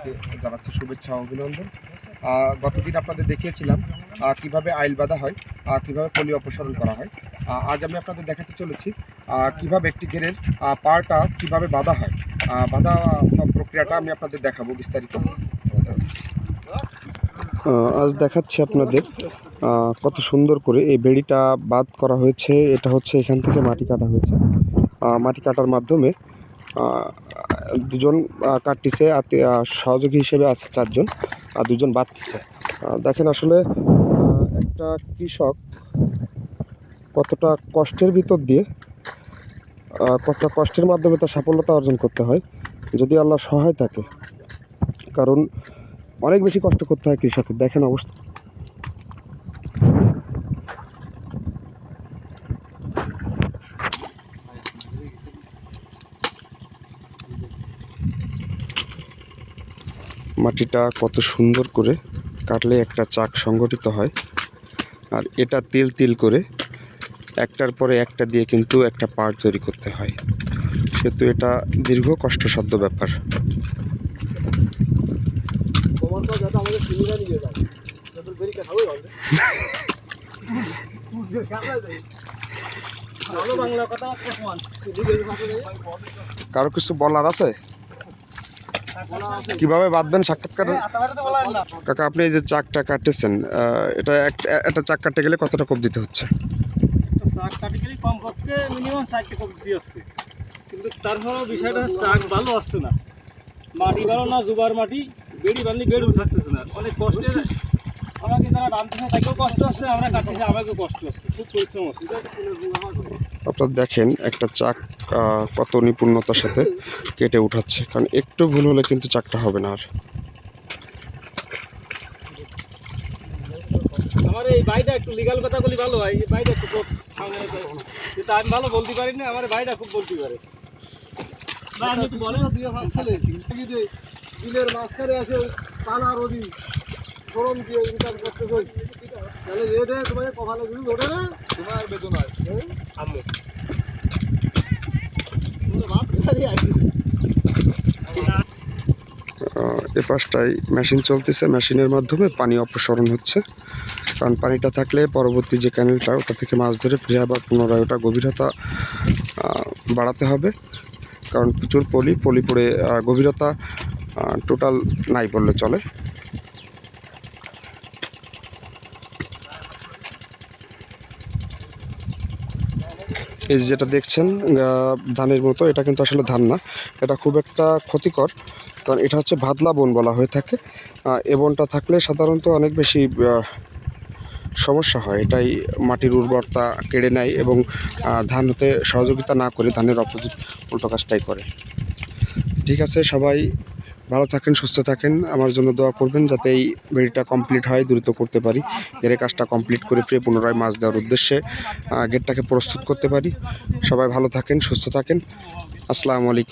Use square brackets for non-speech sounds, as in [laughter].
সবাইকে জানাচ্ছি শুভেচ্ছা অভিনন্দন। গতদিন আপনাদের দেখিয়েছিলাম কীভাবে আইল বাঁধা হয় কীভাবে পলি অপসারণ করা হয়। আজ আমি আপনাদের দেখাতে চলেছি কীভাবে একটি ঘেরের আহ, পাড়টা কীভাবে বাঁধা হয়। বাঁধা প্রক্রিয়াটা আমি আপনাদের দেখাবো বিস্তারিত। আজ দেখাচ্ছি আপনাদের কত সুন্দর করে এই বেড়িটা বাদ করা হয়েছে। এটা হচ্ছে এখান থেকে মাটি কাটা হয়েছে। মাটি কাটার মাধ্যমে দুজন কাটতিছে আর সহযোগী হিসেবে আছে চারজন, আর দুজন বাঁধতেছে দেখেন আসলে একটা কৃষক কতটা কষ্টের ভিতর দিয়ে কতটা কষ্টের মাধ্যমে তার সাফল্যতা অর্জন করতে হয়, যদি আল্লাহ সহায় থাকে। কারণ অনেক বেশি কষ্ট করতে হয় কৃষকের দেখেন অবস্থা। মাটিটা কত সুন্দর করে কাটলে একটা চাক সংগঠিত হয়। আর এটা তিল তিল করে একটার পরে একটা দিয়ে কিন্তু একটা পার্ট তৈরি করতে হয়। সেহেতু এটা দীর্ঘ কষ্টসাধ্য ব্যাপার। [laughs] কারও কিছু বলার আছে? কীভাবে বাঁধবেন সাক্ষাৎকার? কাকা আপনি এই যে চাকটা কাটতেছেন এটা এক- একটা চাক কাটতে গেলে কতটা কোপ দিতে হচ্ছে? গেলে মিনিমাম ষাটটি কপি কিন্তু তারপরেও বিষয়টা চাক ভালো আসছে না। মাটি ভালো না জুবার মাটি বেড়ি বাঁধলে বেড়ে থাকতেছে না। অনেক কষ্টে আমাকে তারা রাঁধতেছে তাকেও কষ্ট হচ্ছে আমরা কাটতেছি আমাকেও কষ্ট হচ্ছে খুব পরিশ্রম হচ্ছে আপনারা দেখেন একটা চাক কত নিপুণতার সাথে কেটে উঠাচ্ছে কারণ একটু ভুল হলে কিন্তু চাকটা হবে না আর। আমার এই বাড়িটা একটু লিগাল কথা বলি ভালো হয় এই বাড়িটা একটু খুব সামনে কিন্তু আমি ভালো বলতে পারি না আমার বাড়িটা খুব বলতে পারে। না আমি একটু বলেন। বিলের মাঝখানে আসে টানা রবি গরম দিয়ে ইনকাম করতে তাহলে এ দে তোমার কপালে ওঠে না? তোমার আহ, এ পাশটায় মেশিন চলতেছে। মেশিনের মাধ্যমে পানি অপসারণ হচ্ছে। কারণ পানিটা থাকলে পরবর্তী যে ক্যানেলটা ওটা থেকে মাছ ধরে ফিরে আবার পুনরায় ওটা গভীরতা বাড়াতে হবে। কারণ প্রচুর পলি পলি পড়ে গভীরতা টোটাল নাই বললে চলে। এই যেটা দেখছেন ধানের মতো, এটা কিন্তু আসলে ধান না। এটা খুব একটা ক্ষতিকর, কারণ এটা হচ্ছে ভাদলা বন বলা হয়ে থাকে। এ বনটা থাকলে সাধারণত অনেক বেশি সমস্যা হয়। এটাই মাটির উর্বরতা কেড়ে নেয় এবং ধান হতে সহযোগিতা না করে ধানের অপোজিট উল্টো কাজটাই করে। ঠিক আছে, সবাই ভালো থাকেন, সুস্থ থাকেন। আমার জন্য দোয়া করবেন যাতে এই বেড়িটা কমপ্লিট হয়, দ্রুত করতে পারি। এর কাজটা কমপ্লিট করে ফিরে পুনরায় মাছ দেওয়ার উদ্দেশ্যে গেটটাকে প্রস্তুত করতে পারি। সবাই ভালো থাকেন, সুস্থ থাকেন। আসসালামু আলাইকুম।